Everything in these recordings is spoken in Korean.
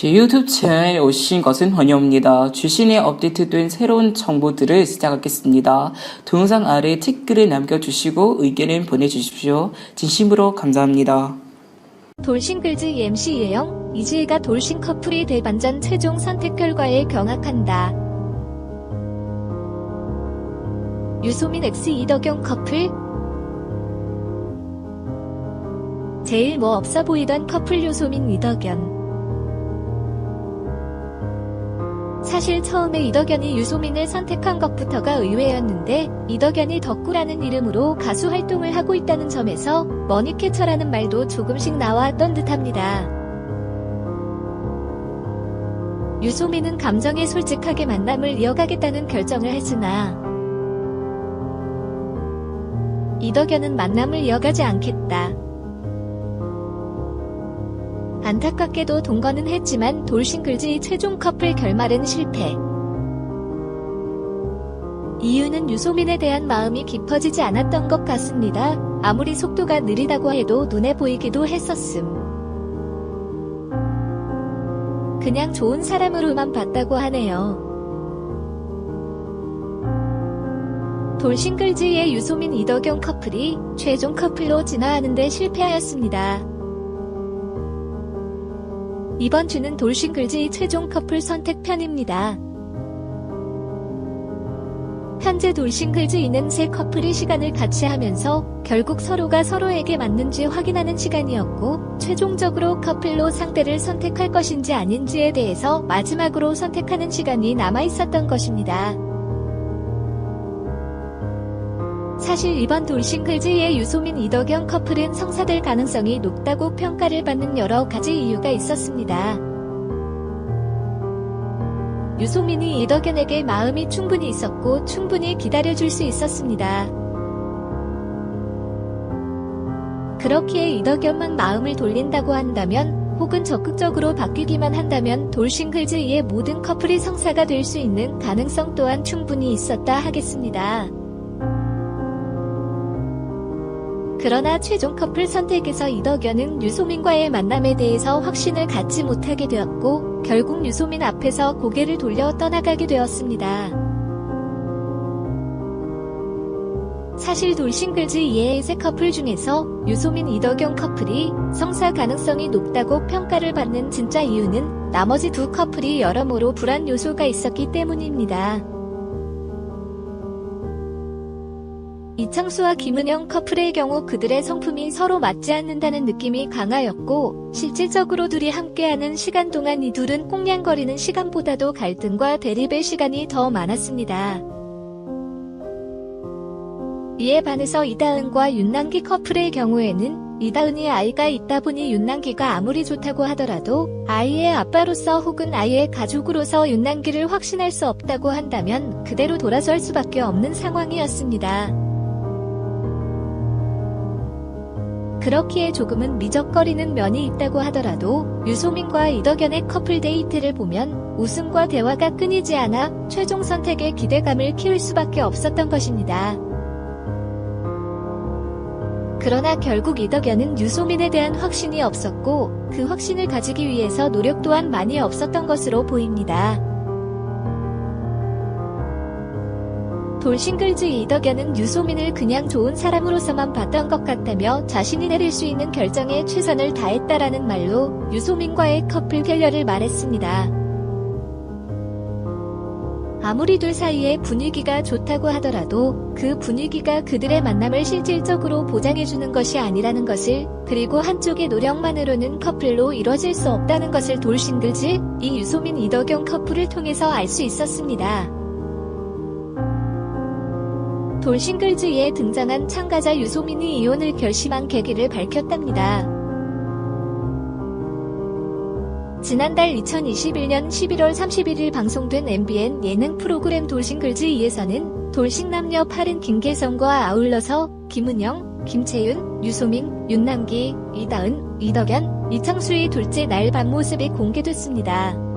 제 유튜브 채널에 오신 것은 환영합니다. 주신에 업데이트된 새로운 정보들을 시작하겠습니다. 동영상 아래 댓글을 남겨주시고 의견을 보내주십시오. 진심으로 감사합니다. 돌싱글즈 MC 예영, 이지혜가 돌싱 커플이 대반전 최종 선택 결과에 경악한다. 유소민 X 이덕용 커플 제일 뭐 없어 보이던 커플 유소민 이덕연 사실 처음에 이덕연이 유소민을 선택한 것부터가 의외였는데 이덕연이 덕구라는 이름으로 가수 활동을 하고 있다는 점에서 머니캐쳐라는 말도 조금씩 나왔던 듯합니다. 유소민은 감정에 솔직하게 만남을 이어가겠다는 결정을 했으나 이덕연은 만남을 이어가지 않겠다. 안타깝게도 동거는 했지만 돌싱글즈의 최종 커플 결말은 실패. 이유는 유소민에 대한 마음이 깊어지지 않았던 것 같습니다. 아무리 속도가 느리다고 해도 눈에 보이기도 했었음. 그냥 좋은 사람으로만 봤다고 하네요. 돌싱글즈의 유소민 이덕용 커플이 최종 커플로 진화하는데 실패하였습니다. 이번 주는 돌싱글즈의 최종 커플 선택 편입니다. 현재 돌싱글즈이는 세 커플이 시간을 같이 하면서 결국 서로가 서로에게 맞는지 확인하는 시간이었고 최종적으로 커플로 상대를 선택할 것인지 아닌지에 대해서 마지막으로 선택하는 시간이 남아 있었던 것입니다. 사실 이번 돌싱글즈의 유소민 이덕영 커플은 성사될 가능성이 높다고 평가를 받는 여러 가지 이유가 있었습니다. 유소민이 이덕연에게 마음이 충분히 있었고 충분히 기다려줄 수 있었습니다. 그렇기에 이덕연만 마음을 돌린다고 한다면 혹은 적극적으로 바뀌기만 한다면 돌싱글즈의 모든 커플이 성사가 될 수 있는 가능성 또한 충분히 있었다 하겠습니다. 그러나 최종 커플 선택에서 이덕연은 유소민과의 만남에 대해서 확신을 갖지 못하게 되었고 결국 유소민 앞에서 고개를 돌려 떠나가게 되었습니다. 사실 돌싱글즈 이해의 세 커플 중에서 유소민 이덕영 커플이 성사 가능성이 높다고 평가를 받는 진짜 이유는 나머지 두 커플이 여러모로 불안 요소가 있었기 때문입니다. 이창수와 김은영 커플의 경우 그들의 성품이 서로 맞지 않는다는 느낌이 강하였고 실질적으로 둘이 함께하는 시간 동안 이 둘은 꽁냥거리는 시간보다도 갈등과 대립의 시간이 더 많았습니다. 이에 반해서 이다은과 윤남기 커플의 경우에는 이다은이 아이가 있다 보니 윤남기가 아무리 좋다고 하더라도 아이의 아빠로서 혹은 아이의 가족으로서 윤남기를 확신할 수 없다고 한다면 그대로 돌아설 수밖에 없는 상황이었습니다. 그렇기에 조금은 미적거리는 면이 있다고 하더라도 유소민과 이덕연의 커플 데이트를 보면 웃음과 대화가 끊이지 않아 최종 선택에 기대감을 키울 수밖에 없었던 것입니다. 그러나 결국 이덕연은 유소민에 대한 확신이 없었고 그 확신을 가지기 위해서 노력 또한 많이 없었던 것으로 보입니다. 돌싱글즈 이덕연은 유소민을 그냥 좋은 사람으로서만 봤던 것 같다며 자신이 내릴 수 있는 결정에 최선을 다했다라는 말로 유소민과의 커플 결렬을 말했습니다. 아무리 둘 사이의 분위기가 좋다고 하더라도 그 분위기가 그들의 만남을 실질적으로 보장해주는 것이 아니라는 것을 그리고 한쪽의 노력만으로는 커플로 이뤄질 수 없다는 것을 돌싱글즈 이 유소민 이덕영 커플을 통해서 알 수 있었습니다. 돌싱글즈에 등장한 참가자 유소민이 이혼을 결심한 계기를 밝혔답니다. 지난달 2021년 11월 31일 방송된 MBN 예능 프로그램 돌싱글즈에서는 돌싱남녀 8인 김계성과 아울러서 김은영, 김채윤, 유소민, 윤남기, 이다은, 이덕연, 이창수의 둘째 날 밤 모습이 공개됐습니다.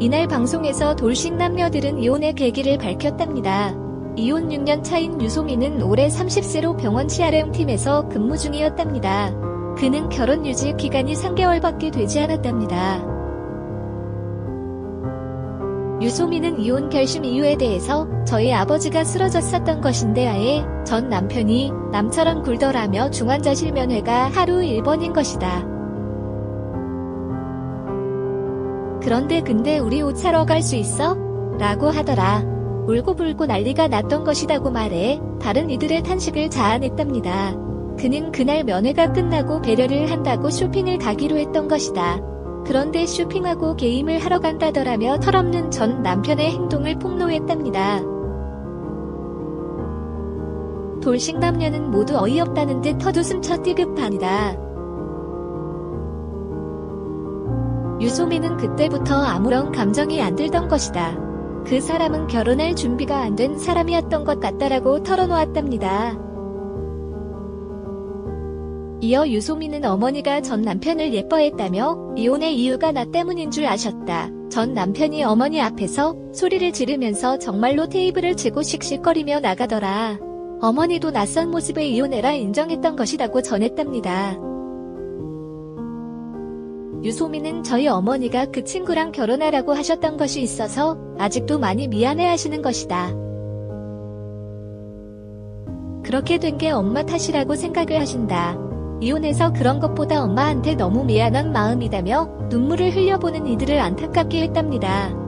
이날 방송에서 돌싱 남녀들은 이혼의 계기를 밝혔답니다. 이혼 6년 차인 유소민은 올해 30세로 병원 CRM팀에서 근무 중이었답니다. 그는 결혼 유지 기간이 3개월밖에 되지 않았답니다. 유소민은 이혼 결심 이유에 대해서 저희 아버지가 쓰러졌었던 것인데 아예 전 남편이 남처럼 굴더라며 중환자실 면회가 하루 1번인 것이다. 그런데 근데 우리 옷 사러 갈 수 있어? 라고 하더라. 울고불고 난리가 났던 것이다고 말해 다른 이들의 탄식을 자아냈답니다. 그는 그날 면회가 끝나고 배려를 한다고 쇼핑을 가기로 했던 것이다. 그런데 쇼핑하고 게임을 하러 간다더라며 털없는 전 남편의 행동을 폭로했답니다. 돌싱 남녀는 모두 어이없다는 듯 헛웃음 쳐 띠급하니다. 유소민은 그때부터 아무런 감정이 안 들던 것이다. 그 사람은 결혼할 준비가 안 된 사람이었던 것 같다라고 털어놓았답니다. 이어 유소민은 어머니가 전 남편을 예뻐했다며 이혼의 이유가 나 때문인 줄 아셨다. 전 남편이 어머니 앞에서 소리를 지르면서 정말로 테이블을 치고 씩씩거리며 나가더라. 어머니도 낯선 모습에 이혼해라 인정했던 것이라고 전했답니다. 유소민은 저희 어머니가 그 친구랑 결혼하라고 하셨던 것이 있어서 아직도 많이 미안해 하시는 것이다. 그렇게 된 게 엄마 탓이라고 생각을 하신다. 이혼해서 그런 것보다 엄마한테 너무 미안한 마음이다며 눈물을 흘려보는 이들을 안타깝게 했답니다.